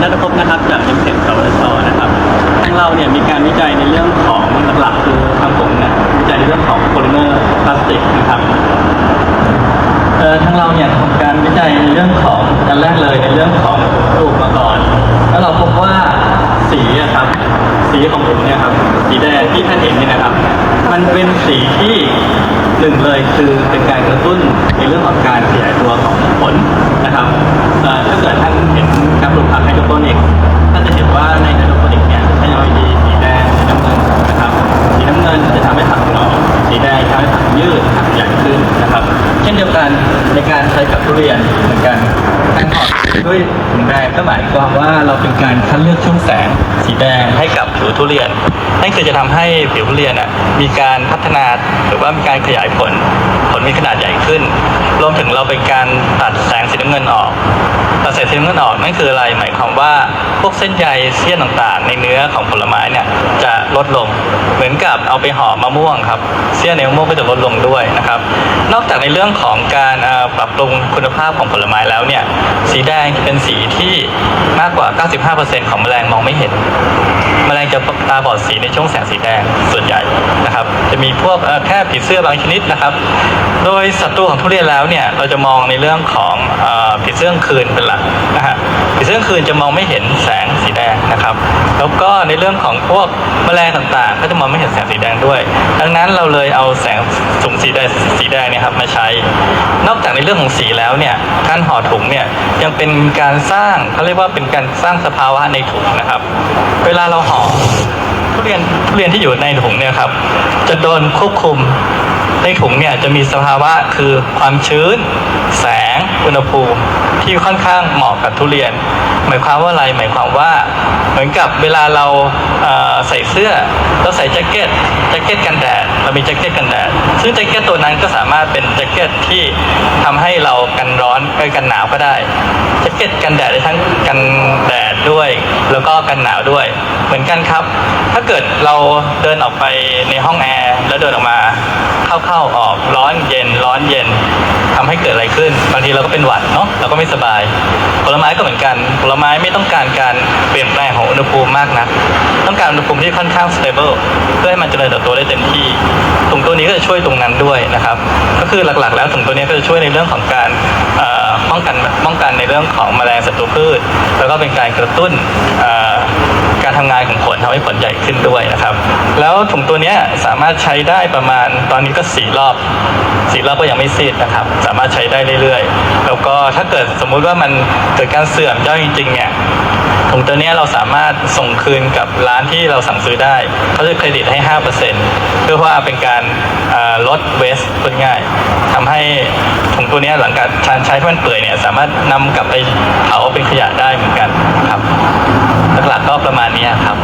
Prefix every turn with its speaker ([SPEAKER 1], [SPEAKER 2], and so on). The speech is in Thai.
[SPEAKER 1] นัทพบนะครับจากเอ็มเทคสวนะครับทางเราเนี่ยมีการวิจัยในเรื่องของหลักๆคือทางผมเนี่ยวิจัยในเรื่องของโพลิเมอร์พลาสติกนะครับเอ่อทางเราเนี่ยทำการวิจัยในเรื่องของอันแรกเลยในเรื่องของรูปมาก่อน แล้วเราพบว่าสีอะครับ สีของผมเนี่ยครับสีแดงที่ท่านเห็นนี่นะครับ มันเป็นสีที่หนึ่งเลยคือเป็นการกระตุ้นในเรื่องของการขยายตัวของ ทำให้ผักยืดผักใหญ่ขึ้นนะครับ เช่นเดียวกันในการใช้กับทุเรียนเหมือนกันการถอดด้วยถุงแดงก็หมายความว่าเราเป็นการคัดเลือกช่วงแสงสีแดงให้กับผิวทุเรียนนั่นคือจะทำให้ผิวทุเรียนมีการพัฒนาหรือว่ามีการขยายผลผลมีขนาดใหญ่ขึ้น รวมถึงเราเป็นการตัดแสงสีน้ำเงินออกตัดแสงสีน้ำเงินออกนั่นคืออะไรหมายความว่าพวกเส้นใยเสี้ยนต่างๆ ในเนื้อของผลไม้เนี่ยจะลดลง เหมือนกับเอาไปห่อมะม่วงครับเสี้ยนในมะม่วงก็จะลดลงด้วยนะครับ นอกจากในเรื่องของการปรับปรุงคุณภาพของผลไม้แล้วเนี่ยสีแดงเป็นสีที่มากกว่า 95%ของแมลงมองไม่เห็น แมลงจะตาบอดสีในช่วงแสงสีแดงส่วนใหญ่ มีพวกแค่ผีเสื้อบางชนิดนะครับ โดยศัตรูของทุเรียนแล้วเนี่ยเราจะมองในเรื่องของอ่อผีเสื้อคืนเป็นหลักนะฮะผีเสื้อคืนจะมองไม่เห็นแสงสีแดงนะครับ แล้วก็ในเรื่องของพวกแมลงต่างๆ ก็จะมองไม่เห็นแสงสีแดงด้วย ดังนั้นเราเลยเอาแสงถุงสีแดงสีแดงเนี่ยครับมาใช้ นอกจากในเรื่องของสีแล้วเนี่ยการห่อถุงเนี่ยยังเป็นการสร้างเขาเรียกว่าเป็นการสร้างสภาวะในถุงนะครับ เวลาเราห่อ เรียนทุเรียนที่อยู่ในถุงเนี่ยครับ จะโดนควบคุมในถุงเนี่ยจะมีสภาวะคือความชื้น แสง อุณหภูมิที่ค่อนข้างเหมาะกับทุเรียน หมายความว่าอะไรหมายความว่า เหมือนกับเวลาเราเอ่อใส่เสื้อเราใส่แจ็คเก็ตแจ็คเก็ตกันแดดเรามีแจ็คเก็ตกันแดดซึ่งแจ็คเก็ตตัวนั้นก็สามารถเป็นแจ็คเก็ตที่ทำให้เรา กันร้กันหนาวก็ได้แจ็คเก็ตกันแดดได้ทั้งกันแดดด้วย แล้วก็กันหนาวด้วย เหมือนกันครับ ถ้าเกิดเราเดินออกไปในห้องแอร์แล้วเดินออกมาเข้าๆออกร้อนเย็นร้อนเย็นทำให้เกิดอะไรขึ้นบางทีเราก็เป็นหวัดเนาะเราก็ไม่สบาย ผลไม้ก็เหมือนกันผลไม้ไม่ต้องการการเปลี่ยนแปลงของอุณหภูมิมากนักต้องการอุณหภูมิที่ค่อนข้าง stable เพื่อให้มันเจริญเติบโตได้เต็มที่ถุงตัวนี้ก็จะช่วยตรงนั้นด้วยนะครับ ก็คือหลักๆ แล้วถุงตัวนี้ก็จะช่วยในเรื่องของการ เรื่องของแมลงศัตรูพืช แล้วก็เป็นการกระตุ้นการทำงานของผลทำให้ผลใหญ่ขึ้นด้วยนะครับ แล้วถุงตัวนี้สามารถใช้ได้ประมาณตอนนี้ก็สี่รอบสี่รอบก็ยังไม่ซีดนะครับ สามารถใช้ได้เรื่อยๆ แล้วก็ถ้าเกิดสมมุติว่ามันเกิดการเสื่อมย่อยจริงๆเนี่ย ถุงตัวนี้เราสามารถส่งคืนกับร้านที่เราสั่งซื้อได้เขาจะเครดิตให้ 5%เพื่อว่าเป็นการลดเวสพูดง่ายทำให้ถุงตัวนี้หลังจากการใช้ที่มันเปื่อยเนี่ยสามารถนำกลับไปเผาเป็นขยะได้เหมือนกันครับหลักๆก็ประมาณนี้ครับ